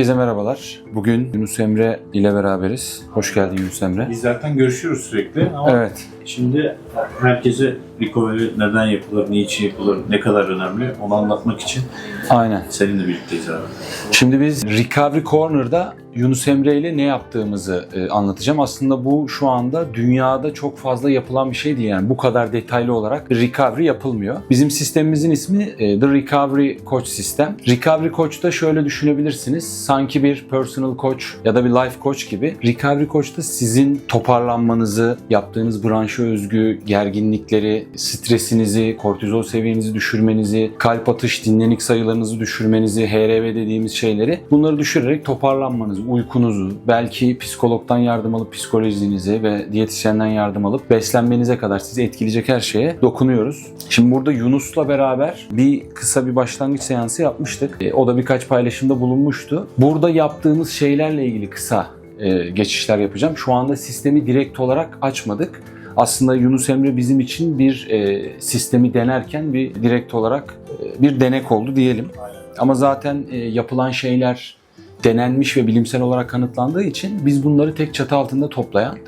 Herkese merhabalar. Bugün Yunus Emre ile beraberiz. Hoş geldin Yunus Emre. Biz zaten görüşüyoruz sürekli ama Evet. şimdi herkese recovery neden yapılır, niçin yapılır, ne kadar önemli onu anlatmak için Aynen. seninle birlikteyiz abi. Şimdi biz Recovery Corner'da Yunus Emre ile ne yaptığımızı e, anlatacağım. Aslında bu şu anda dünyada çok fazla yapılan bir şey değil. Yani bu kadar detaylı olarak recovery yapılmıyor. Bizim sistemimizin ismi e, The Recovery Coach Sistem. Recovery Coach'ta şöyle düşünebilirsiniz. Sanki bir personal coach ya da bir life coach gibi. Recovery Coach'ta sizin toparlanmanızı, yaptığınız branşa özgü gerginlikleri, stresinizi, kortizol seviyenizi düşürmenizi, kalp atış, dinlenik sayılarınızı düşürmenizi, HRV dediğimiz şeyleri bunları düşürerek toparlanmanızı, uykunuzu, belki psikologdan yardım alıp psikolojinizi ve diyetisyenden yardım alıp beslenmenize kadar sizi etkileyecek her şeye dokunuyoruz. Şimdi burada Yunus'la beraber bir kısa bir başlangıç seansı yapmıştık. E, O da birkaç paylaşımda bulunmuştu. Burada yaptığımız şeylerle ilgili kısa e, geçişler yapacağım. Şu anda sistemi direkt olarak açmadık. Aslında Yunus Emre bizim için bir e, sistemi denerken bir direkt olarak e, bir denek oldu diyelim. Ama zaten e, yapılan şeyler denenmiş ve bilimsel olarak kanıtlandığı için biz bunları tek çatı altında toplayan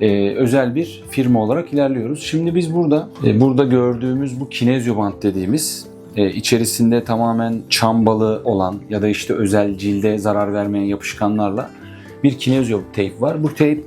e, özel bir firma olarak ilerliyoruz. Şimdi biz burada e, burada gördüğümüz bu kinezyoband dediğimiz e, içerisinde tamamen çam balı olan ya da işte özel cilde zarar vermeyen yapışkanlarla bir kinezyo teyp var. Bu teyp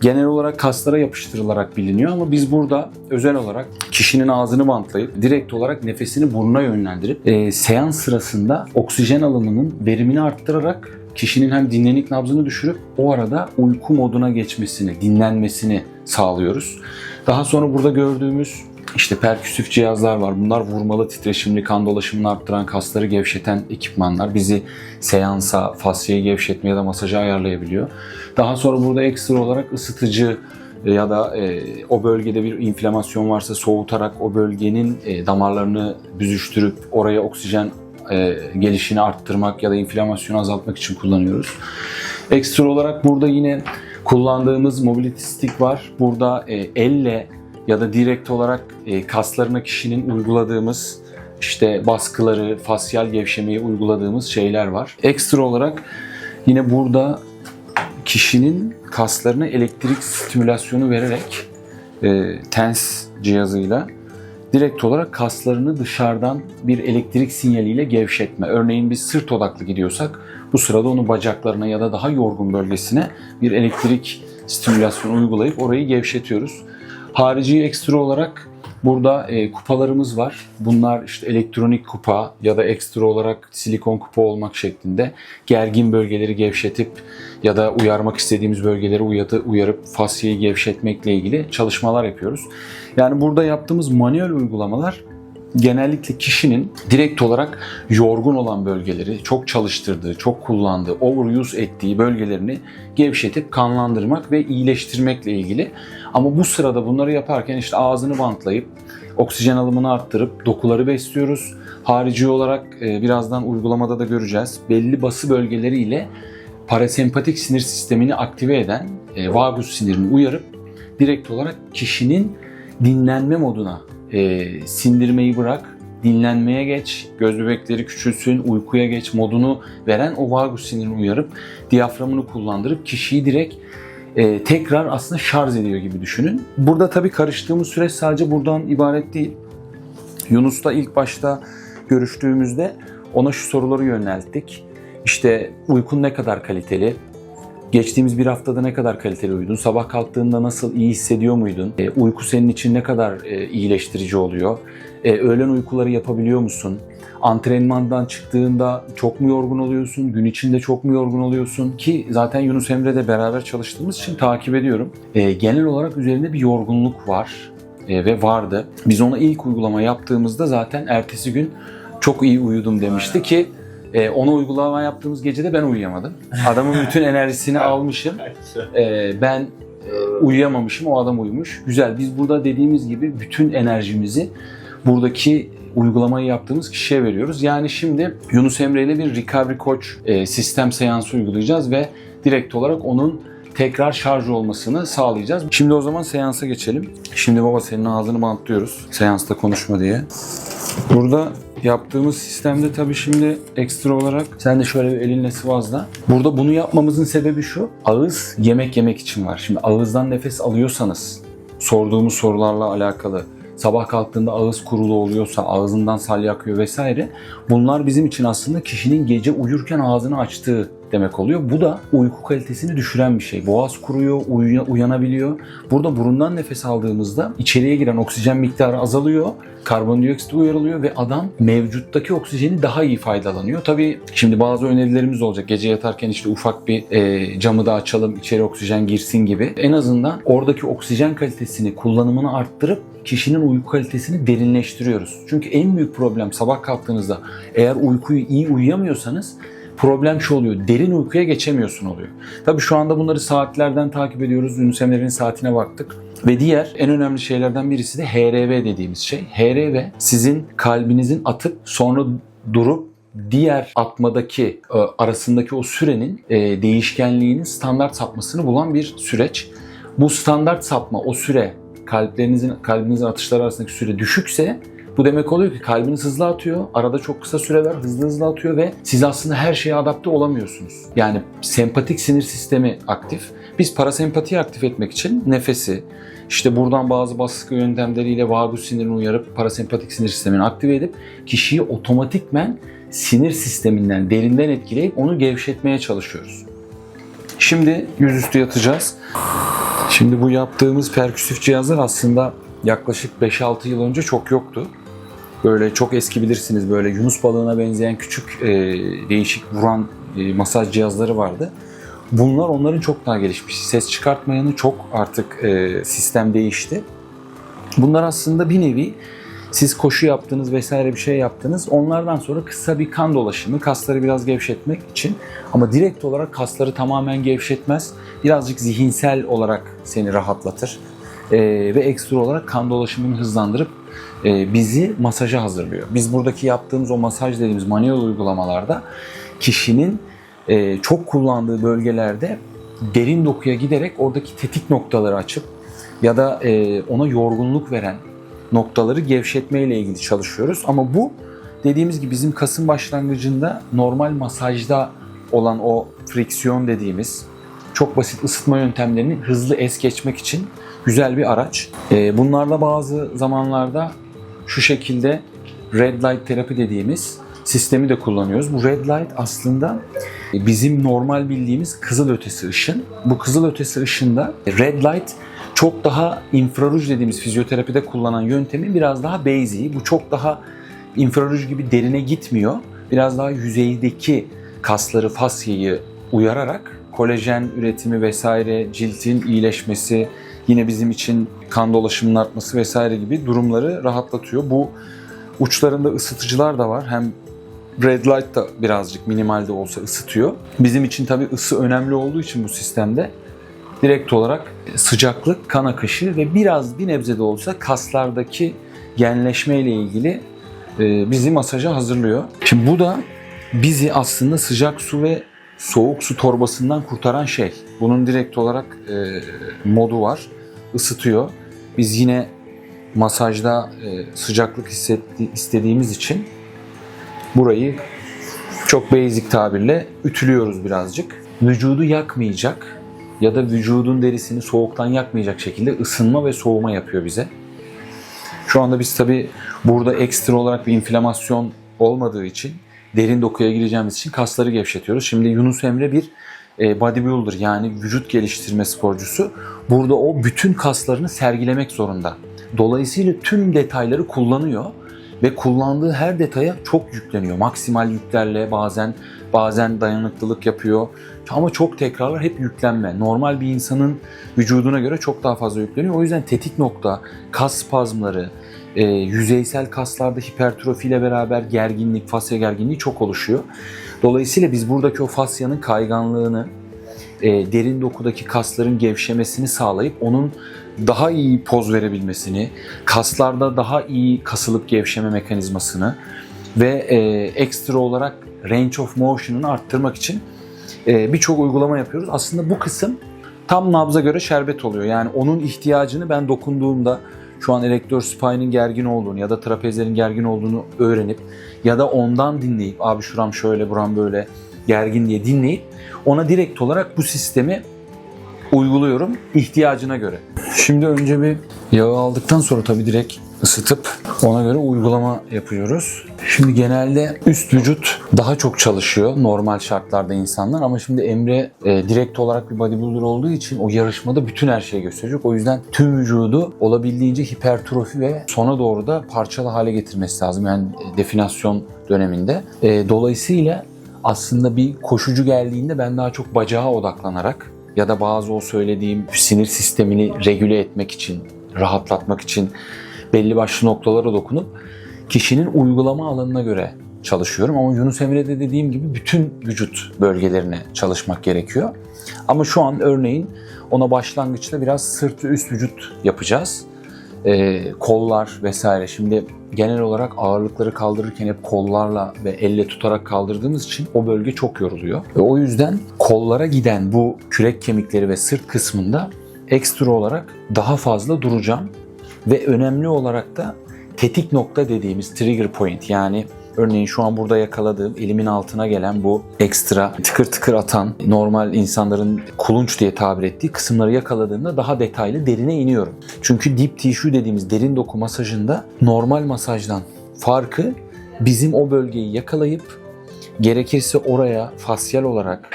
genel olarak kaslara yapıştırılarak biliniyor ama biz burada özel olarak kişinin ağzını bantlayıp direkt olarak nefesini burnuna yönlendirip e, seans sırasında oksijen alımının verimini arttırarak kişinin hem dinlenik nabzını düşürüp o arada uyku moduna geçmesini, dinlenmesini sağlıyoruz. Daha sonra burada gördüğümüz işte perküsif cihazlar var. Bunlar vurmalı, titreşimli, kan dolaşımını arttıran, kasları gevşeten ekipmanlar. Bizi seansa, fasyayı gevşetmeye ya da masaja ayarlayabiliyor. Daha sonra burada ekstra olarak ısıtıcı ya da e, o bölgede bir inflamasyon varsa soğutarak o bölgenin e, damarlarını büzüştürüp oraya oksijen e, gelişini arttırmak ya da inflamasyonu azaltmak için kullanıyoruz. Ekstra olarak burada yine kullandığımız mobility stick var. Burada e, elle ya da direkt olarak e, kaslarına kişinin uyguladığımız işte baskıları, fasyal gevşemeyi uyguladığımız şeyler var. Ekstra olarak yine burada kişinin kaslarına elektrik stimülasyonu vererek e, TENS cihazıyla direkt olarak kaslarını dışarıdan bir elektrik sinyaliyle gevşetme. Örneğin biz sırt odaklı gidiyorsak bu sırada onu bacaklarına ya da daha yorgun bölgesine bir elektrik stimülasyonu uygulayıp orayı gevşetiyoruz. Harici ekstra olarak burada e, kupalarımız var. Bunlar işte elektronik kupa ya da ekstra olarak silikon kupa olmak şeklinde gergin bölgeleri gevşetip ya da uyarmak istediğimiz bölgeleri uyadı, uyarıp fasyayı gevşetmekle ilgili çalışmalar yapıyoruz. Yani burada yaptığımız manuel uygulamalar genellikle kişinin direkt olarak yorgun olan bölgeleri, çok çalıştırdığı, çok kullandığı, overuse ettiği bölgelerini gevşetip kanlandırmak ve iyileştirmekle ilgili. Ama bu sırada bunları yaparken işte ağzını bantlayıp oksijen alımını arttırıp dokuları besliyoruz. Harici olarak e, birazdan uygulamada da göreceğiz. Belli bası bölgeleriyle parasempatik sinir sistemini aktive eden e, vagus sinirini uyarıp direkt olarak kişinin dinlenme moduna e, sindirmeyi bırak, dinlenmeye geç, göz bebekleri küçülsün, uykuya geç modunu veren o vagus sinirini uyarıp diyaframını kullandırıp kişiyi direkt e, tekrar aslında şarj ediyor gibi düşünün. Burada tabii karıştığımız süreç sadece buradan ibaret değil. Yunus'ta ilk başta görüştüğümüzde ona şu soruları yönelttik. İşte uykun ne kadar kaliteli? Geçtiğimiz bir haftada ne kadar kaliteli uyudun? Sabah kalktığında nasıl iyi hissediyor muydun? E, uyku senin için ne kadar e, iyileştirici oluyor? E, öğlen uykuları yapabiliyor musun? Antrenmandan çıktığında çok mu yorgun oluyorsun? Gün içinde çok mu yorgun oluyorsun? Ki zaten Yunus Emre'de beraber çalıştığımız için takip ediyorum. E, genel olarak üzerinde bir yorgunluk var e, ve vardı. Biz ona ilk uygulama yaptığımızda zaten ertesi gün çok iyi uyudum demişti ki e, ona uygulama yaptığımız gecede ben uyuyamadım. Adamın bütün enerjisini almışım. E, ben e, uyuyamamışım, o adam uyumuş. Güzel. Biz burada dediğimiz gibi bütün enerjimizi buradaki uygulamayı yaptığımız kişiye veriyoruz. Yani şimdi Yunus Emre ile bir recovery coach e, sistem seansı uygulayacağız ve direkt olarak onun tekrar şarj olmasını sağlayacağız. Şimdi o zaman seansa geçelim. Şimdi baba senin ağzını bantlıyoruz. Seansta konuşma diye. Burada yaptığımız sistemde tabii şimdi ekstra olarak sen de şöyle bir elinle sıvazla. Burada bunu yapmamızın sebebi şu. Ağız yemek yemek için var. Şimdi ağızdan nefes alıyorsanız sorduğumuz sorularla alakalı sabah kalktığında ağız kurulu oluyorsa, ağzından salya akıyor vesaire. Bunlar bizim için aslında kişinin gece uyurken ağzını açtığı demek oluyor. Bu da uyku kalitesini düşüren bir şey. Boğaz kuruyor, uyu- uyanabiliyor. Burada burundan nefes aldığımızda içeriye giren oksijen miktarı azalıyor. Karbondioksit uyarılıyor ve adam mevcuttaki oksijeni daha iyi faydalanıyor. Tabii şimdi bazı önerilerimiz olacak. Gece yatarken işte ufak bir e, camı da açalım, içeri oksijen girsin gibi. En azından oradaki oksijen kalitesini, kullanımını arttırıp kişinin uyku kalitesini derinleştiriyoruz. Çünkü en büyük problem sabah kalktığınızda eğer uykuyu iyi uyuyamıyorsanız problem şu oluyor. Derin uykuya geçemiyorsun oluyor. Tabii şu anda bunları saatlerden takip ediyoruz. Yunus Emre'nin saatine baktık. Ve diğer en önemli şeylerden birisi de HRV dediğimiz şey. HRV sizin kalbinizin atıp sonra durup diğer atmadaki e, arasındaki o sürenin e, değişkenliğinin standart sapmasını bulan bir süreç. Bu standart sapma, o süre kalplerinizin kalbinizin atışları arasındaki süre düşükse bu demek oluyor ki kalbiniz hızlı atıyor, arada çok kısa süre var, hızlı hızlı atıyor ve siz aslında her şeye adapte olamıyorsunuz. Yani sempatik sinir sistemi aktif. Biz parasempatiyi aktif etmek için nefesi, işte buradan bazı baskı yöntemleriyle vagus sinirini uyarıp parasempatik sinir sistemini aktive edip kişiyi otomatikmen sinir sisteminden derinden etkileyip onu gevşetmeye çalışıyoruz. Şimdi yüzüstü yatacağız. Şimdi bu yaptığımız perküsif cihazlar aslında yaklaşık 5-6 yıl önce çok yoktu. Böyle çok eski bilirsiniz böyle Yunus balığına benzeyen küçük e, değişik vuran e, masaj cihazları vardı. Bunlar onların çok daha gelişmiş. Ses çıkartmayanı çok artık e, sistem değişti. Bunlar aslında bir nevi siz koşu yaptınız vesaire bir şey yaptınız. Onlardan sonra kısa bir kan dolaşımı, kasları biraz gevşetmek için. Ama direkt olarak kasları tamamen gevşetmez. Birazcık zihinsel olarak seni rahatlatır. Ee, ve ekstra olarak kan dolaşımını hızlandırıp bizi masaja hazırlıyor. Biz buradaki yaptığımız o masaj dediğimiz manuel uygulamalarda kişinin e, çok kullandığı bölgelerde derin dokuya giderek oradaki tetik noktaları açıp ya da e, ona yorgunluk veren noktaları gevşetme ile ilgili çalışıyoruz. Ama bu dediğimiz gibi bizim kasın başlangıcında normal masajda olan o friksiyon dediğimiz çok basit ısıtma yöntemlerini hızlı es geçmek için güzel bir araç. Bunlarda bazı zamanlarda şu şekilde red light terapi dediğimiz sistemi de kullanıyoruz. Bu red light aslında bizim normal bildiğimiz kızıl ötesi ışın. Bu kızıl ötesi ışında red light çok daha infraruj dediğimiz fizyoterapide kullanılan yöntemi biraz daha basic. Bu çok daha infraruj gibi derine gitmiyor. Biraz daha yüzeydeki kasları, fasyayı uyararak kolajen üretimi vesaire, ciltin iyileşmesi, yine bizim için kan dolaşımının artması vesaire gibi durumları rahatlatıyor. Bu uçlarında ısıtıcılar da var. Hem red light da birazcık minimalde olsa ısıtıyor. Bizim için tabii ısı önemli olduğu için bu sistemde direkt olarak sıcaklık, kan akışı ve biraz bir nebze de olsa kaslardaki genleşme ile ilgili e, bizi masaja hazırlıyor. Şimdi bu da bizi aslında sıcak su ve soğuk su torbasından kurtaran şey. Bunun direkt olarak e, modu var. Isıtıyor. Biz yine masajda e, sıcaklık hissetti, istediğimiz için burayı çok basic tabirle ütülüyoruz birazcık. Vücudu yakmayacak ya da vücudun derisini soğuktan yakmayacak şekilde ısınma ve soğuma yapıyor bize. Şu anda biz tabi burada ekstra olarak bir inflamasyon olmadığı için derin dokuya gireceğimiz için kasları gevşetiyoruz. Şimdi Yunus Emre bir bodybuilder yani vücut geliştirme sporcusu. Burada o bütün kaslarını sergilemek zorunda. Dolayısıyla tüm detayları kullanıyor ve kullandığı her detaya çok yükleniyor. Maksimal yüklerle bazen bazen dayanıklılık yapıyor. Ama çok tekrarlar hep yüklenme. Normal bir insanın vücuduna göre çok daha fazla yükleniyor. O yüzden tetik nokta, kas spazmları, e, yüzeysel kaslarda hipertrofiyle beraber gerginlik, fasya gerginliği çok oluşuyor. Dolayısıyla biz buradaki o fasyanın kayganlığını, e, derin dokudaki kasların gevşemesini sağlayıp onun daha iyi poz verebilmesini, kaslarda daha iyi kasılıp gevşeme mekanizmasını ve e, ekstra olarak range of motion'ını arttırmak için e, birçok uygulama yapıyoruz. Aslında bu kısım tam nabza göre şerbet oluyor. Yani onun ihtiyacını ben dokunduğumda şu an elektör spine'in gergin olduğunu ya da trapezlerin gergin olduğunu öğrenip ya da ondan dinleyip abi şuram şöyle buram böyle gergin diye dinleyip ona direkt olarak bu sistemi uyguluyorum ihtiyacına göre. Şimdi önce bir yağı aldıktan sonra tabii direkt ısıtıp ona göre uygulama yapıyoruz. Şimdi genelde üst vücut daha çok çalışıyor normal şartlarda insanlar ama şimdi Emre e, direkt olarak bir bodybuilder olduğu için o yarışmada bütün her şeyi gösterecek. O yüzden tüm vücudu olabildiğince hipertrofi ve sona doğru da parçalı hale getirmesi lazım. Yani e, definasyon döneminde. E, dolayısıyla aslında bir koşucu geldiğinde ben daha çok bacağa odaklanarak ya da bazı o söylediğim sinir sistemini regüle etmek için, rahatlatmak için belli başlı noktalara dokunup kişinin uygulama alanına göre çalışıyorum. Ama Yunus Emre'de dediğim gibi bütün vücut bölgelerine çalışmak gerekiyor. Ama şu an örneğin ona başlangıçta biraz sırt ve üst vücut yapacağız. Ee, kollar vesaire. Şimdi genel olarak ağırlıkları kaldırırken hep kollarla ve elle tutarak kaldırdığımız için o bölge çok yoruluyor. Ve o yüzden kollara giden bu kürek kemikleri ve sırt kısmında ekstra olarak daha fazla duracağım. Ve önemli olarak da tetik nokta dediğimiz trigger point yani örneğin şu an burada yakaladığım elimin altına gelen bu ekstra tıkır tıkır atan normal insanların kulunç diye tabir ettiği kısımları yakaladığımda daha detaylı derine iniyorum. Çünkü deep tissue dediğimiz derin doku masajında normal masajdan farkı bizim o bölgeyi yakalayıp gerekirse oraya fasyal olarak,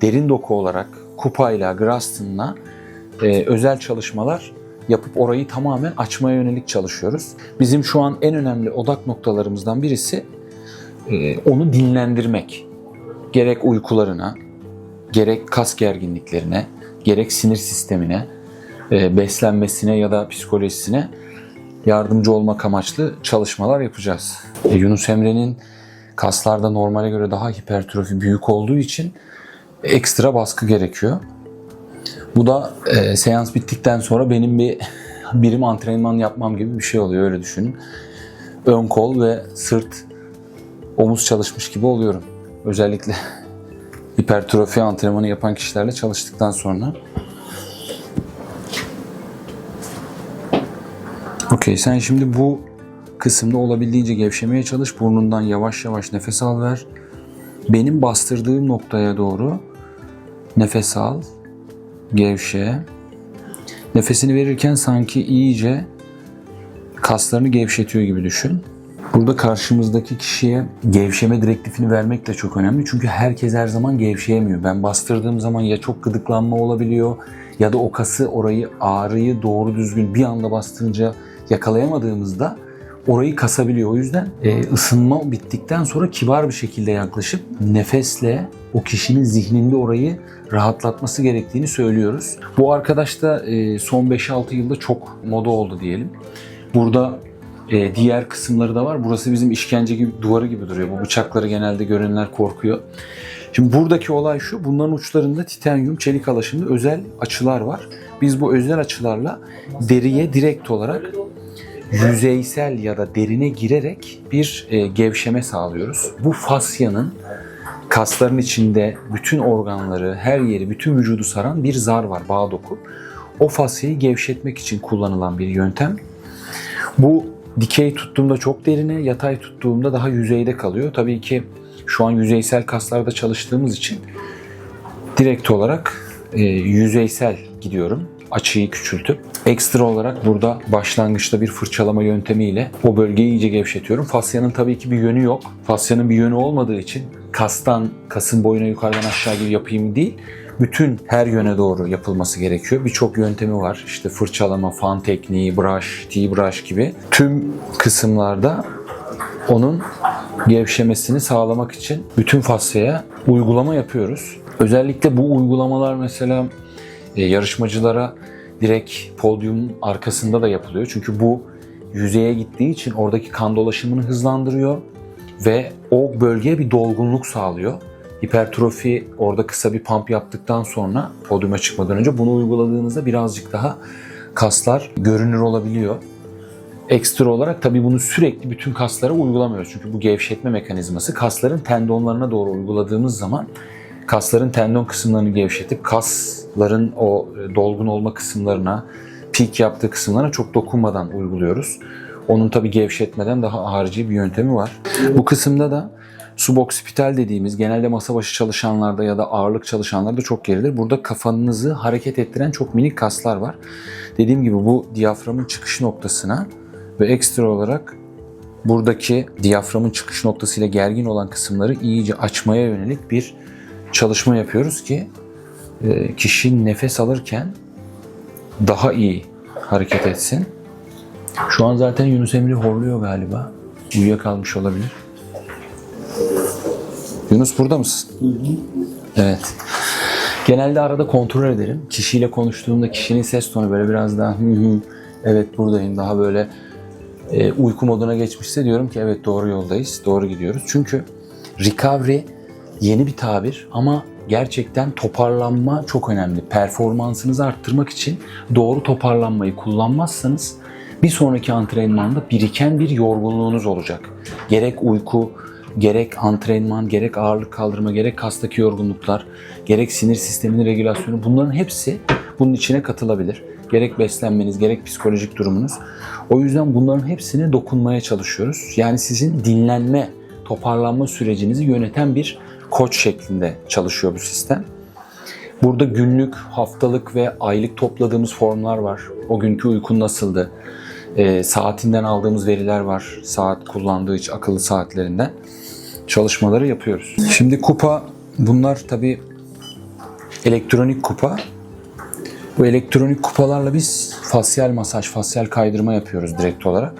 derin doku olarak, kupayla, Graston'la e, özel çalışmalar yapıp orayı tamamen açmaya yönelik çalışıyoruz. Bizim şu an en önemli odak noktalarımızdan birisi e, onu dinlendirmek. Gerek uykularına, gerek kas gerginliklerine, gerek sinir sistemine, e, beslenmesine ya da psikolojisine yardımcı olmak amaçlı çalışmalar yapacağız. E, Yunus Emre'nin kaslarda normale göre daha hipertrofi büyük olduğu için ekstra baskı gerekiyor. Bu da e, seans bittikten sonra benim bir birim antrenman yapmam gibi bir şey oluyor öyle düşünün. Ön kol ve sırt omuz çalışmış gibi oluyorum. Özellikle hipertrofi antrenmanı yapan kişilerle çalıştıktan sonra. Okey sen şimdi bu kısımda olabildiğince gevşemeye çalış. Burnundan yavaş yavaş nefes al ver. Benim bastırdığım noktaya doğru nefes al. Gevşe. Nefesini verirken sanki iyice kaslarını gevşetiyor gibi düşün. Burada karşımızdaki kişiye gevşeme direktifini vermek de çok önemli. Çünkü herkes her zaman gevşeyemiyor. Ben bastırdığım zaman ya çok gıdıklanma olabiliyor ya da o kası orayı ağrıyı doğru düzgün bir anda bastırınca yakalayamadığımızda orayı kasabiliyor. O yüzden e, ısınma bittikten sonra kibar bir şekilde yaklaşıp nefesle o kişinin zihninde orayı rahatlatması gerektiğini söylüyoruz. Bu arkadaş da e, son 5-6 yılda çok moda oldu diyelim. Burada e, diğer kısımları da var. Burası bizim işkence gibi duvarı gibi duruyor. Bu bıçakları genelde görenler korkuyor. Şimdi buradaki olay şu. Bunların uçlarında titanyum, çelik alaşımlı özel açılar var. Biz bu özel açılarla deriye direkt olarak yüzeysel ya da derine girerek bir e, gevşeme sağlıyoruz. Bu fasyanın kasların içinde bütün organları, her yeri, bütün vücudu saran bir zar var, bağ doku. O fasyayı gevşetmek için kullanılan bir yöntem. Bu dikey tuttuğumda çok derine, yatay tuttuğumda daha yüzeyde kalıyor. Tabii ki şu an yüzeysel kaslarda çalıştığımız için direkt olarak e, yüzeysel gidiyorum açıyı küçültüp ekstra olarak burada başlangıçta bir fırçalama yöntemiyle o bölgeyi iyice gevşetiyorum. Fasyanın tabii ki bir yönü yok. Fasyanın bir yönü olmadığı için kastan, kasın boyuna yukarıdan aşağı gibi yapayım değil. Bütün her yöne doğru yapılması gerekiyor. Birçok yöntemi var. İşte fırçalama, fan tekniği, brush, T-brush gibi. Tüm kısımlarda onun gevşemesini sağlamak için bütün fasyaya uygulama yapıyoruz. Özellikle bu uygulamalar mesela yarışmacılara direkt podyum arkasında da yapılıyor. Çünkü bu yüzeye gittiği için oradaki kan dolaşımını hızlandırıyor ve o bölgeye bir dolgunluk sağlıyor. Hipertrofi orada kısa bir pump yaptıktan sonra podyuma çıkmadan önce bunu uyguladığınızda birazcık daha kaslar görünür olabiliyor. Ekstra olarak tabii bunu sürekli bütün kaslara uygulamıyoruz. Çünkü bu gevşetme mekanizması kasların tendonlarına doğru uyguladığımız zaman kasların tendon kısımlarını gevşetip kasların o e, dolgun olma kısımlarına, pik yaptığı kısımlara çok dokunmadan uyguluyoruz. Onun tabi gevşetmeden daha harici bir yöntemi var. Bu kısımda da subokspital dediğimiz genelde masa başı çalışanlarda ya da ağırlık çalışanlarda çok gerilir. Burada kafanızı hareket ettiren çok minik kaslar var. Dediğim gibi bu diyaframın çıkış noktasına ve ekstra olarak buradaki diyaframın çıkış noktasıyla gergin olan kısımları iyice açmaya yönelik bir çalışma yapıyoruz ki e, kişi nefes alırken daha iyi hareket etsin. Şu an zaten Yunus Emre horluyor galiba. Uyuyakalmış olabilir. Yunus burada mısın? Evet. Genelde arada kontrol ederim. Kişiyle konuştuğumda kişinin ses tonu böyle biraz daha hı hı, evet buradayım daha böyle e, uyku moduna geçmişse diyorum ki evet doğru yoldayız, doğru gidiyoruz. Çünkü recovery yeni bir tabir ama gerçekten toparlanma çok önemli. Performansınızı arttırmak için doğru toparlanmayı kullanmazsanız bir sonraki antrenmanda biriken bir yorgunluğunuz olacak. Gerek uyku, gerek antrenman, gerek ağırlık kaldırma, gerek kastaki yorgunluklar, gerek sinir sisteminin regülasyonu bunların hepsi bunun içine katılabilir. Gerek beslenmeniz, gerek psikolojik durumunuz. O yüzden bunların hepsine dokunmaya çalışıyoruz. Yani sizin dinlenme, toparlanma sürecinizi yöneten bir koç şeklinde çalışıyor bu sistem. Burada günlük, haftalık ve aylık topladığımız formlar var. O günkü uykun nasıldı? Ee, saatinden aldığımız veriler var. Saat kullandığı için akıllı saatlerinden çalışmaları yapıyoruz. Şimdi kupa bunlar tabi elektronik kupa. Bu elektronik kupalarla biz fasyal masaj, fasyal kaydırma yapıyoruz direkt olarak.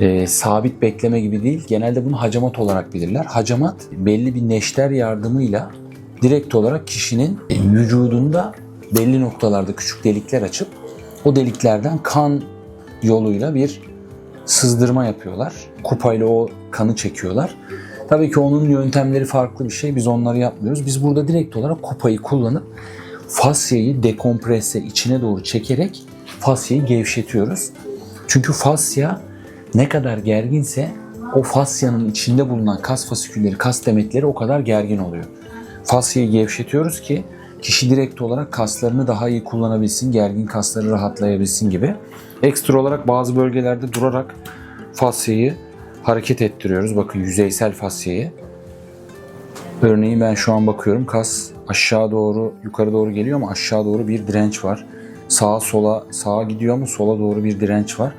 Ee, sabit bekleme gibi değil. Genelde bunu hacamat olarak bilirler. Hacamat belli bir neşter yardımıyla direkt olarak kişinin vücudunda belli noktalarda küçük delikler açıp o deliklerden kan yoluyla bir sızdırma yapıyorlar. Kupayla o kanı çekiyorlar. Tabii ki onun yöntemleri farklı bir şey. Biz onları yapmıyoruz. Biz burada direkt olarak kupayı kullanıp fasyayı dekomprese içine doğru çekerek fasyayı gevşetiyoruz. Çünkü fasya ne kadar gerginse o fasyanın içinde bulunan kas fasikülleri, kas demetleri o kadar gergin oluyor. Fasyayı gevşetiyoruz ki kişi direkt olarak kaslarını daha iyi kullanabilsin, gergin kasları rahatlayabilsin gibi. Ekstra olarak bazı bölgelerde durarak fasyayı hareket ettiriyoruz. Bakın yüzeysel fasyayı. Örneğin ben şu an bakıyorum kas aşağı doğru yukarı doğru geliyor ama aşağı doğru bir direnç var. Sağa sola sağa gidiyor ama sola doğru bir direnç var.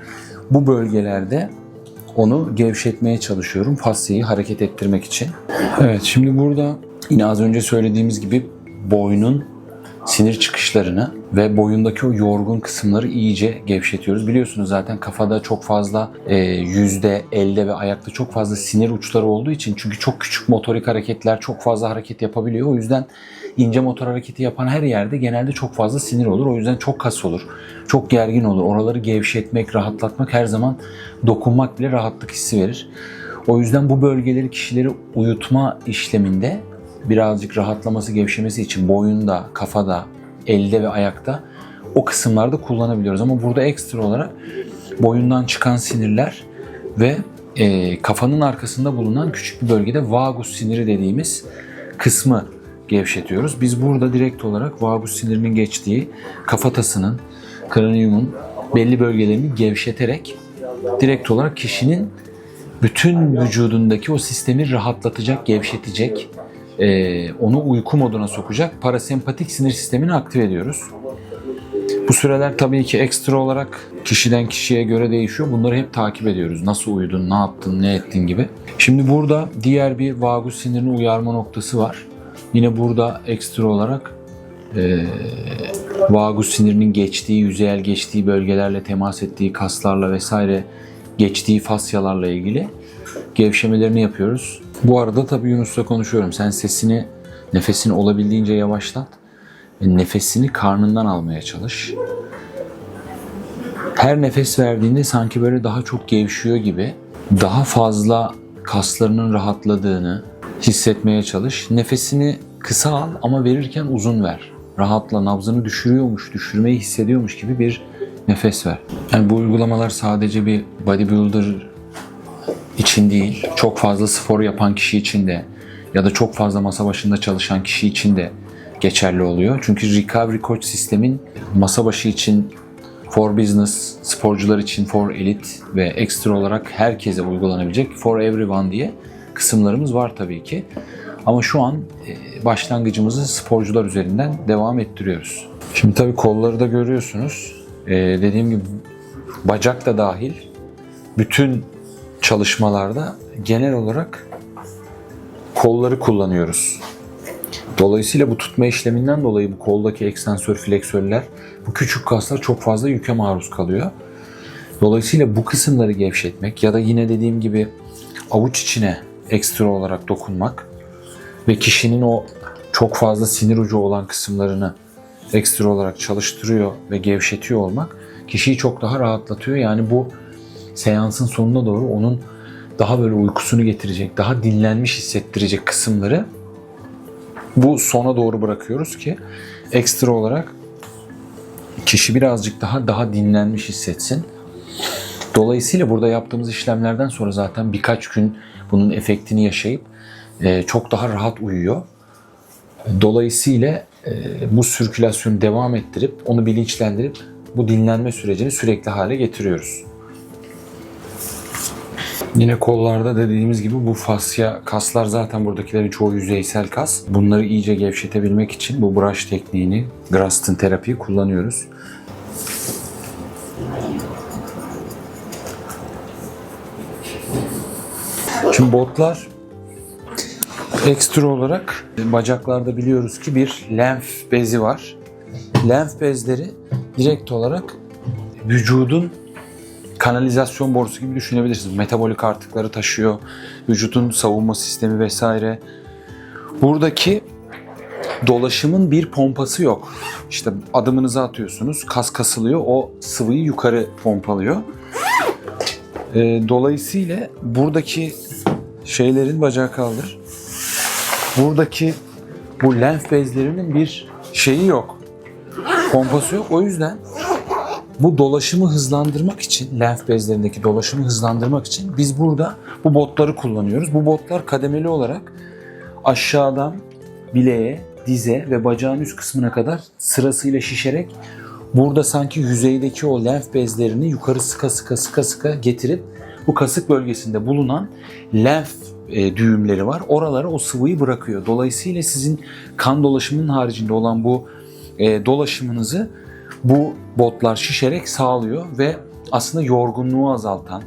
Bu bölgelerde onu gevşetmeye çalışıyorum fasyayı hareket ettirmek için. Evet şimdi burada yine az önce söylediğimiz gibi boynun sinir çıkışlarını ve boyundaki o yorgun kısımları iyice gevşetiyoruz. Biliyorsunuz zaten kafada çok fazla e, yüzde, elde ve ayakta çok fazla sinir uçları olduğu için çünkü çok küçük motorik hareketler çok fazla hareket yapabiliyor. O yüzden ince motor hareketi yapan her yerde genelde çok fazla sinir olur. O yüzden çok kas olur. Çok gergin olur. Oraları gevşetmek, rahatlatmak her zaman dokunmak bile rahatlık hissi verir. O yüzden bu bölgeleri kişileri uyutma işleminde birazcık rahatlaması, gevşemesi için boyunda, kafada, elde ve ayakta o kısımlarda kullanabiliyoruz. Ama burada ekstra olarak boyundan çıkan sinirler ve e, kafanın arkasında bulunan küçük bir bölgede vagus siniri dediğimiz kısmı gevşetiyoruz. Biz burada direkt olarak vagus sinirinin geçtiği kafatasının, kraniumun belli bölgelerini gevşeterek direkt olarak kişinin bütün vücudundaki o sistemi rahatlatacak, gevşetecek, e, onu uyku moduna sokacak parasempatik sinir sistemini aktive ediyoruz. Bu süreler tabii ki ekstra olarak kişiden kişiye göre değişiyor. Bunları hep takip ediyoruz. Nasıl uyudun, ne yaptın, ne ettin gibi. Şimdi burada diğer bir vagus sinirini uyarma noktası var. Yine burada ekstra olarak e, vagus sinirinin geçtiği, yüzeyel geçtiği bölgelerle temas ettiği kaslarla vesaire geçtiği fasyalarla ilgili gevşemelerini yapıyoruz. Bu arada tabii Yunus'la konuşuyorum. Sen sesini, nefesini olabildiğince yavaşlat. Ve nefesini karnından almaya çalış. Her nefes verdiğinde sanki böyle daha çok gevşiyor gibi, daha fazla kaslarının rahatladığını hissetmeye çalış. Nefesini kısa al ama verirken uzun ver. Rahatla, nabzını düşürüyormuş, düşürmeyi hissediyormuş gibi bir nefes ver. Yani bu uygulamalar sadece bir bodybuilder için değil, çok fazla spor yapan kişi için de, ya da çok fazla masa başında çalışan kişi için de geçerli oluyor. Çünkü Recovery Coach sistemin masa başı için for business, sporcular için for elite ve ekstra olarak herkese uygulanabilecek for everyone diye kısımlarımız var tabii ki. Ama şu an e, başlangıcımızı sporcular üzerinden devam ettiriyoruz. Şimdi tabii kolları da görüyorsunuz. E, dediğim gibi bacak da dahil bütün çalışmalarda genel olarak kolları kullanıyoruz. Dolayısıyla bu tutma işleminden dolayı bu koldaki ekstensör, fleksörler, bu küçük kaslar çok fazla yüke maruz kalıyor. Dolayısıyla bu kısımları gevşetmek ya da yine dediğim gibi avuç içine ekstra olarak dokunmak ve kişinin o çok fazla sinir ucu olan kısımlarını ekstra olarak çalıştırıyor ve gevşetiyor olmak kişiyi çok daha rahatlatıyor. Yani bu seansın sonuna doğru onun daha böyle uykusunu getirecek, daha dinlenmiş hissettirecek kısımları bu sona doğru bırakıyoruz ki ekstra olarak kişi birazcık daha daha dinlenmiş hissetsin. Dolayısıyla burada yaptığımız işlemlerden sonra zaten birkaç gün bunun efektini yaşayıp e, çok daha rahat uyuyor. Dolayısıyla e, bu sirkülasyonu devam ettirip onu bilinçlendirip bu dinlenme sürecini sürekli hale getiriyoruz. Yine kollarda dediğimiz gibi bu fasya kaslar zaten buradakilerin çoğu yüzeysel kas. Bunları iyice gevşetebilmek için bu brush tekniğini, Graston terapiyi kullanıyoruz. Şimdi botlar ekstra olarak bacaklarda biliyoruz ki bir lenf bezi var. Lenf bezleri direkt olarak vücudun kanalizasyon borusu gibi düşünebilirsiniz. Metabolik artıkları taşıyor, vücudun savunma sistemi vesaire. Buradaki dolaşımın bir pompası yok. İşte adımınızı atıyorsunuz, kas kasılıyor, o sıvıyı yukarı pompalıyor. Ee, dolayısıyla buradaki şeylerin bacağı kaldır. Buradaki bu lenf bezlerinin bir şeyi yok. Pompası yok. O yüzden bu dolaşımı hızlandırmak için, lenf bezlerindeki dolaşımı hızlandırmak için biz burada bu botları kullanıyoruz. Bu botlar kademeli olarak aşağıdan bileğe, dize ve bacağın üst kısmına kadar sırasıyla şişerek burada sanki yüzeydeki o lenf bezlerini yukarı sıka sıka sıka sıka getirip bu kasık bölgesinde bulunan lenf e, düğümleri var. Oralara o sıvıyı bırakıyor. Dolayısıyla sizin kan dolaşımının haricinde olan bu e, dolaşımınızı bu botlar şişerek sağlıyor ve aslında yorgunluğu azaltan,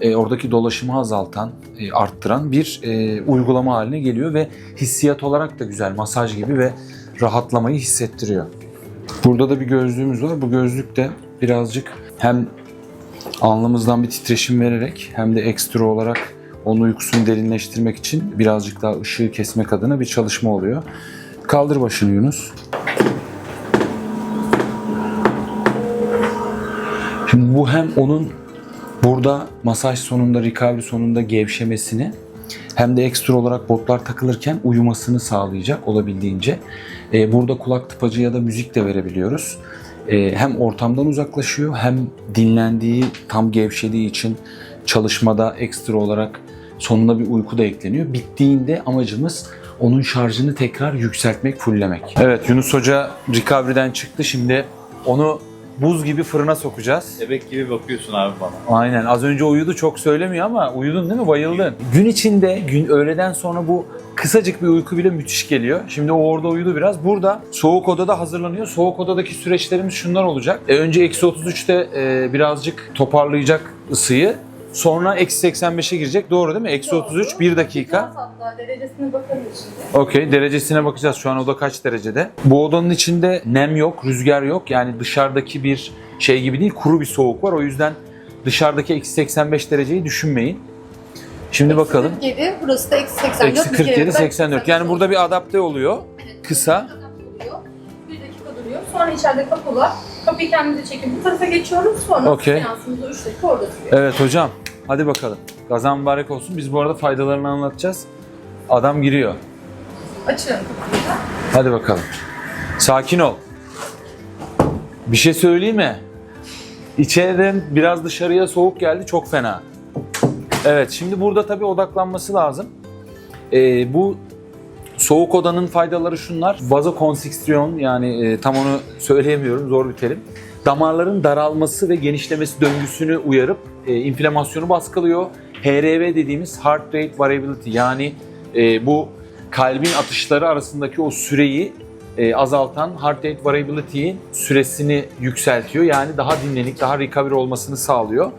e, oradaki dolaşımı azaltan, e, arttıran bir e, uygulama haline geliyor ve hissiyat olarak da güzel, masaj gibi ve rahatlamayı hissettiriyor. Burada da bir gözlüğümüz var. Bu gözlük de birazcık hem alnımızdan bir titreşim vererek hem de ekstra olarak onun uykusunu derinleştirmek için birazcık daha ışığı kesmek adına bir çalışma oluyor. Kaldır başını Yunus. Şimdi bu hem onun burada masaj sonunda, recovery sonunda gevşemesini hem de ekstra olarak botlar takılırken uyumasını sağlayacak olabildiğince. Ee, burada kulak tıpacı ya da müzik de verebiliyoruz. Ee, hem ortamdan uzaklaşıyor hem dinlendiği, tam gevşediği için çalışmada ekstra olarak sonuna bir uyku da ekleniyor. Bittiğinde amacımız onun şarjını tekrar yükseltmek, fulllemek. Evet Yunus Hoca recovery'den çıktı. Şimdi onu buz gibi fırına sokacağız. Bebek gibi bakıyorsun abi bana. Aynen. Az önce uyudu çok söylemiyor ama uyudun değil mi? Bayıldın. Gün içinde, gün öğleden sonra bu kısacık bir uyku bile müthiş geliyor. Şimdi o orada uyudu biraz. Burada soğuk odada hazırlanıyor. Soğuk odadaki süreçlerimiz şunlar olacak. E, önce eksi 33'te e, birazcık toparlayacak ısıyı. Sonra eksi 85'e girecek. Doğru değil mi? Eksi 33, 1 dakika. Hatta derecesine şimdi. Okey derecesine bakacağız şu an oda kaç derecede. Bu odanın içinde nem yok, rüzgar yok. Yani dışarıdaki bir şey gibi değil kuru bir soğuk var. O yüzden dışarıdaki eksi 85 dereceyi düşünmeyin. Şimdi bakalım. 47, burası da eksi 84. Eksi 47, 84. Yani burada bir adapte oluyor. kısa. Oluyor. Bir dakika duruyor. Sonra içeride kapılar. Kapıyı kendimize çekip bu tarafa geçiyoruz. Sonra Okey. seansımızda 3 dakika orada sürüyor. Evet hocam. Hadi bakalım. Gazan mübarek olsun. Biz bu arada faydalarını anlatacağız. Adam giriyor. Da. Hadi bakalım. Sakin ol. Bir şey söyleyeyim mi? İçeriden biraz dışarıya soğuk geldi. Çok fena. Evet şimdi burada tabii odaklanması lazım. Ee, bu soğuk odanın faydaları şunlar. Vazokonstriksiyon yani e, tam onu söyleyemiyorum zor bir terim. Damarların daralması ve genişlemesi döngüsünü uyarıp e, inflamasyonu baskılıyor. HRV dediğimiz heart rate variability yani e, bu kalbin atışları arasındaki o süreyi e, azaltan heart rate variability'in süresini yükseltiyor. Yani daha dinlenik, daha recovery olmasını sağlıyor.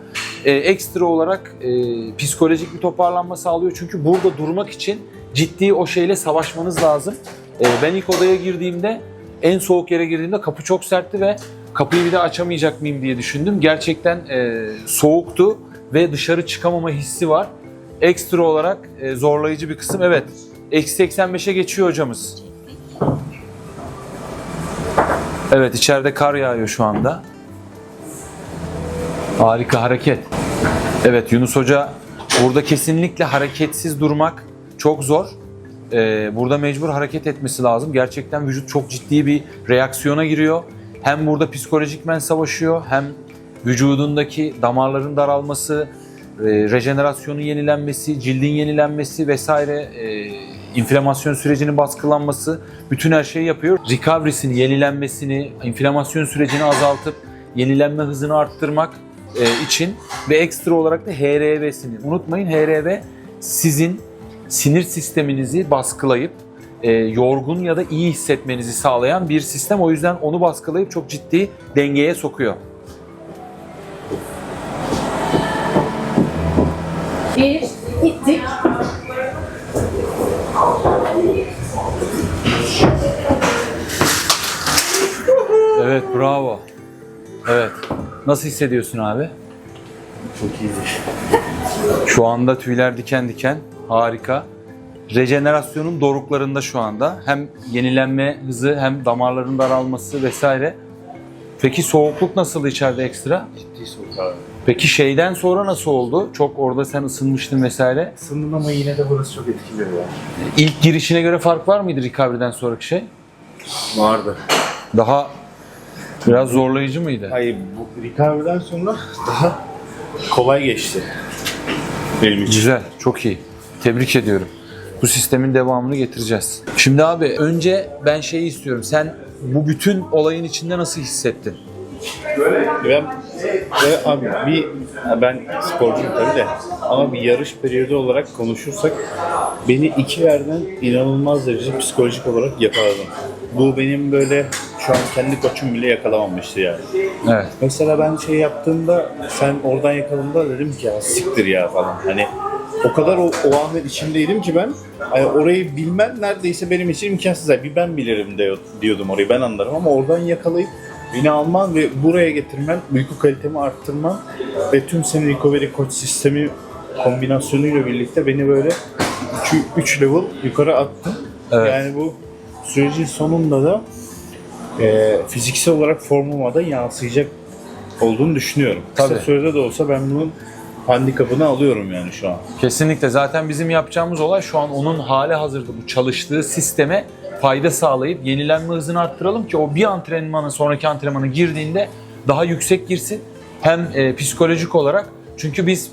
E, ekstra olarak e, psikolojik bir toparlanma sağlıyor. Çünkü burada durmak için ciddi o şeyle savaşmanız lazım. E, ben ilk odaya girdiğimde en soğuk yere girdiğimde kapı çok sertti ve kapıyı bir daha açamayacak mıyım diye düşündüm. Gerçekten e, soğuktu ve dışarı çıkamama hissi var. Ekstra olarak e, zorlayıcı bir kısım. Evet, eksi 85'e geçiyor hocamız. Evet, içeride kar yağıyor şu anda. Harika hareket. Evet Yunus Hoca burada kesinlikle hareketsiz durmak çok zor. Ee, burada mecbur hareket etmesi lazım. Gerçekten vücut çok ciddi bir reaksiyona giriyor. Hem burada psikolojikmen savaşıyor hem vücudundaki damarların daralması, e, rejenerasyonun yenilenmesi, cildin yenilenmesi vesaire e, inflamasyon sürecinin baskılanması bütün her şeyi yapıyor. Recovery'sini, yenilenmesini, inflamasyon sürecini azaltıp yenilenme hızını arttırmak e, için ve ekstra olarak da HRV'sini. Unutmayın HRV sizin sinir sisteminizi baskılayıp e, yorgun ya da iyi hissetmenizi sağlayan bir sistem. O yüzden onu baskılayıp çok ciddi dengeye sokuyor. Bir, ittik. Evet bravo. Evet. Nasıl hissediyorsun abi? Çok iyiydi. Şu anda tüyler diken diken. Harika. Rejenerasyonun doruklarında şu anda. Hem yenilenme hızı hem damarların daralması vesaire. Peki soğukluk nasıl içeride ekstra? Ciddi soğuk abi. Peki şeyden sonra nasıl oldu? Çok orada sen ısınmıştın vesaire. Isındın ama yine de burası çok etkiliyor ya. İlk girişine göre fark var mıydı recovery'den sonraki şey? Vardı. Daha biraz zorlayıcı mıydı? Hayır bu recovery'den sonra daha kolay geçti. Benim için. Güzel, çok iyi. Tebrik ediyorum. Bu sistemin devamını getireceğiz. Şimdi abi önce ben şeyi istiyorum. Sen bu bütün olayın içinde nasıl hissettin? Ben, ve abi bir ben sporcuyum tabii de ama bir yarış periyodu olarak konuşursak beni iki yerden inanılmaz derece psikolojik olarak yakaladım. Bu benim böyle şu an kendi koçum bile yakalamamıştı yani. Evet. Mesela ben şey yaptığımda sen oradan yakaladığında dedim ki ya siktir ya falan. Hani o kadar o, o Ahmet içimdeydim ki ben hani orayı bilmem neredeyse benim için imkansız. Yani bir ben bilirim de, diyordum orayı ben anlarım ama oradan yakalayıp beni alman ve buraya getirmen, uyku kalitemi arttırman ve tüm senin recovery coach sistemi kombinasyonuyla birlikte beni böyle 3 level yukarı attı. Evet. Yani bu sürecin sonunda da e, fiziksel olarak formuma da yansıyacak olduğunu düşünüyorum. Tabii. Kısa sürede de olsa ben bunun handikapını alıyorum yani şu an. Kesinlikle. Zaten bizim yapacağımız olay şu an onun hali hazırda bu çalıştığı sisteme fayda sağlayıp yenilenme hızını arttıralım ki o bir antrenmanın sonraki antrenmana girdiğinde daha yüksek girsin. Hem e, psikolojik olarak çünkü biz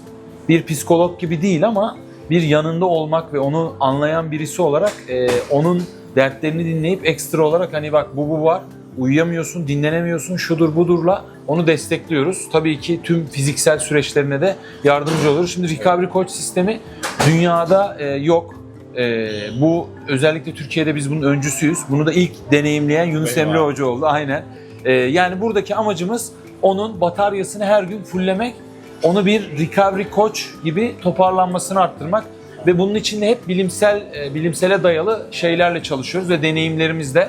bir psikolog gibi değil ama bir yanında olmak ve onu anlayan birisi olarak e, onun dertlerini dinleyip ekstra olarak hani bak bu bu var uyuyamıyorsun, dinlenemiyorsun, şudur budurla onu destekliyoruz. Tabii ki tüm fiziksel süreçlerine de yardımcı oluruz. Şimdi Recovery Coach sistemi dünyada e, yok. E, bu özellikle Türkiye'de biz bunun öncüsüyüz. Bunu da ilk deneyimleyen Yunus Benim Emre abi. Hoca oldu. Aynen. E, yani buradaki amacımız onun bataryasını her gün fulllemek, onu bir recovery coach gibi toparlanmasını arttırmak ve bunun için de hep bilimsel e, bilimsele dayalı şeylerle çalışıyoruz ve deneyimlerimizde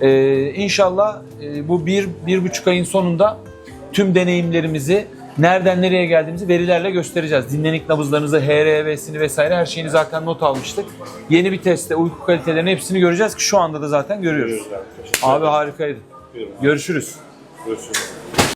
ee, inşallah e, bu bir, bir buçuk ayın sonunda tüm deneyimlerimizi nereden nereye geldiğimizi verilerle göstereceğiz. Dinlenik nabızlarınızı, HRV'sini vesaire her şeyini zaten not almıştık. Yeni bir testte uyku kalitelerini hepsini göreceğiz ki şu anda da zaten görüyoruz. Abi harikaydı. Görüşürüz. Görüşürüz.